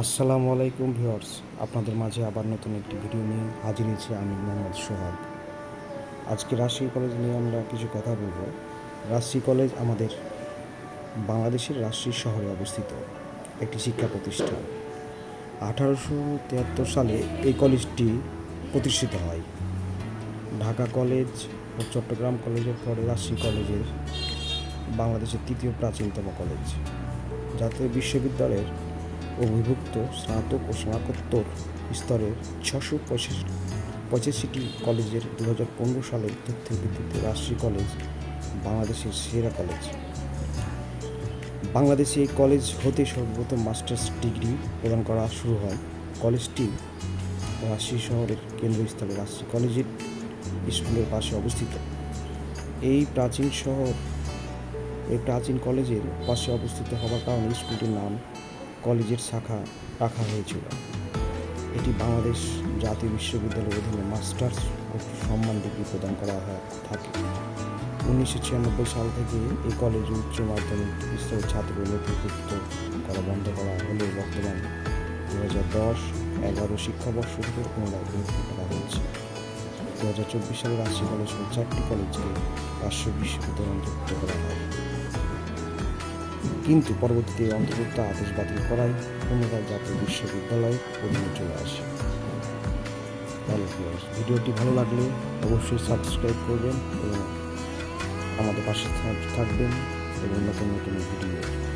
আসসালামু আলাইকুম ভিউয়ার্স, আপনাদের মাঝে আবার নতুন একটি ভিডিও নিয়ে হাজির হয়েছি আমি মোহাম্মদ সোহাগ। আজকে রাজশাহী কলেজ নিয়ে আমরা কিছু কথা বলব। রাজশাহী কলেজ আমাদের বাংলাদেশের রাজশাহী শহরে অবস্থিত একটি শিক্ষা প্রতিষ্ঠান। আঠারোশো তিয়াত্তর সালে এই কলেজটি প্রতিষ্ঠিত হয়। ঢাকা কলেজ ও চট্টগ্রাম কলেজের পরে রাজশাহী কলেজের বাংলাদেশের তৃতীয় প্রাচীনতম কলেজ। জাতীয় বিশ্ববিদ্যালয়ের অভিভুক্ত স্নাতক ও স্নাতকোত্তর স্তরের ছশো পঁচিশ পঁচাশিটি কলেজের দু হাজার পনেরো সালের তথ্যের ভিত্তিতে রাজশাহী কলেজ বাংলাদেশের সেরা কলেজ। বাংলাদেশে এই কলেজ হতে সর্বপ্রথম মাস্টার্স ডিগ্রি প্রদান করা শুরু হয় কলেজটি রাজশাহী শহরের কেন্দ্রস্থলে রাজশাহী কলেজের স্কুলের পাশে অবস্থিত। এই প্রাচীন শহর এই প্রাচীন কলেজের পাশে অবস্থিত হওয়ার কারণে স্কুলটির নাম কলেজের শাখা রাখা হয়েছিল। এটি বাংলাদেশ জাতীয় বিশ্ববিদ্যালয়ের অধীনে মাস্টার্স ও সম্মান ডিগ্রি প্রদান করা হয়, থাকে। উনিশশো ছিয়ানব্বই সাল থেকে এই কলেজে উচ্চ মাধ্যমিক স্তরের ছাত্রদের নেতৃত্ব করা বন্ধ করা হলেও বর্তমান দু হাজার দশ এগারো শিক্ষাবর্ষ থেকে পুনরায় ভর্তি করা হয়েছে। দু হাজার চব্বিশ সালে রাজশাহী কলেজ সহ চারটি কলেজকে রাজশাহী বিশ্ববিদ্যালয় অন্তর্ভুক্ত করা হয়। কিন্তু পরবর্তীতে অন্তর্ভুক্ত আদেশ বাতিল করায় পুনরায় জাতীয় বিশ্ববিদ্যালয়ে অধীনে চলে আসে। ভিডিওটি ভালো লাগলে অবশ্যই সাবস্ক্রাইব করবেন এবং আমাদের পাশে থাকবেন এবং নতুন নতুন ভিডিও